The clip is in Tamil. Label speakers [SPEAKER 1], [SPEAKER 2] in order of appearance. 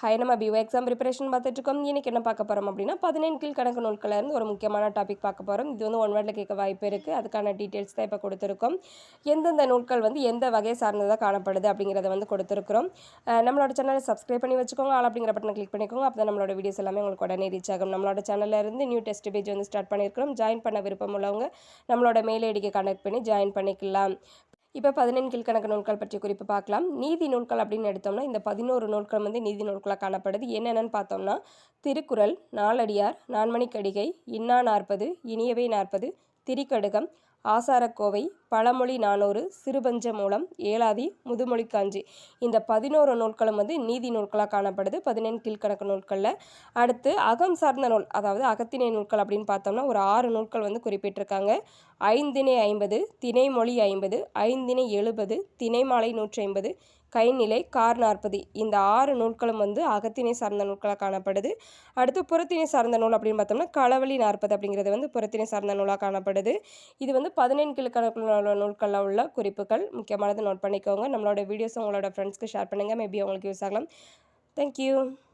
[SPEAKER 1] ஹாய் நம்ம பிஓ எக்ஸாம் ப்ரிப்பரேஷன் பார்த்துட்ருக்கோம் இன்றைக்கி என்ன பார்க்க போகிறோம் அப்படின்னா பதினெண் கீழ் கணக்கு நூல்களில் இருந்து ஒரு முக்கியமான டாபிக் பார்க்க போகிறோம் இது வந்து ஒன் வேர்டில் கேட்க வாய்ப்பு இருக்குது அதுக்கான டீட்டெயில்ஸ் தான் இப்போ கொடுத்துருக்கோம். எந்தெந்த நூல்கள் வந்து எந்த வகையை சார்ந்ததாக காணப்படுது அப்படிங்கிறத வந்து கொடுத்துருக்குறோம். நம்மளோட சேனலை சப்ஸ்கிரைப் பண்ணி வச்சுக்கோங்க. ஆள் அப்படிங்கிற பட்டனை கிளிக் பண்ணிக்கோங்க. அப்போ தான் நம்மளோட வீடியோஸ் எல்லாமே உங்களுக்கு உடனே ரீச் ஆகும். நம்மளோட சேனல்ல இருந்து நியூ டெஸ்ட் பேஜ் வந்து ஸ்டார்ட் பண்ணியிருக்கிறோம். ஜாயின் பண்ண விருப்பம் உள்ளவங்க நம்மளோட மெயில் ஐடிக்கு கனெக்ட் பண்ணி ஜாயின் பண்ணிக்கலாம். இப்போ பதினெண் கீழ்கணக்கு நூல்கள் பற்றி குறிப்பு பார்க்கலாம். நீதி நூல்கள் அப்படின்னு எடுத்தோம்னா இந்த பதினோரு நூல்கள் வந்து நீதி நூல்களாக காணப்படுது. என்னென்னு பார்த்தோம்னா திருக்குறள் நாலடியார் நான்மணிக்கடிகை இன்னா நாற்பது இனியவை நாற்பது திரிக்கடுகம் ஆசாரக்கோவை பழமொழி நானூறு சிறுபஞ்ச மூலம் ஏலாதி முதுமொழி காஞ்சி இந்த பதினோரு நூல்களும் வந்து நீதி நூல்களாக காணப்படுது. பதினெண் கீழ்கணக்கு நூல்களில். அடுத்து அகம் சார்ந்த நூல் அதாவது அகத்திணை நூல்கள் அப்படின்னு பார்த்தோம்னா ஒரு ஆறு நூல்கள் வந்து குறிப்பிட்டிருக்காங்க. ஐந்திணை ஐம்பது திணைமொழி ஐம்பது ஐந்திணை எழுபது திணைமாலை நூற்றி ஐம்பது கைநிலை கார் நாற்பது இந்த ஆறு நூல்களும் வந்து அகத்தினை சார்ந்த நூல்களாக காணப்படுது. அடுத்து புறத்தினை சார்ந்த நூல் அப்படின்னு பார்த்தோம்னா களவழி நாற்பது அப்படிங்கிறது வந்து புறத்தினை சார்ந்த நூலாக காணப்படுது. இது வந்து பதினெண் கிழக்கணக்கில் நூல்களில் உள்ள குறிப்புகள். முக்கியமானது நோட் பண்ணிக்கோங்க. நம்மளோட வீடியோஸ் உங்களோட ஃப்ரெண்ட்ஸ்க்கு ஷேர் பண்ணுங்கள் மேபி உங்களுக்கு யூஸ் ஆகலாம். தேங்க்யூ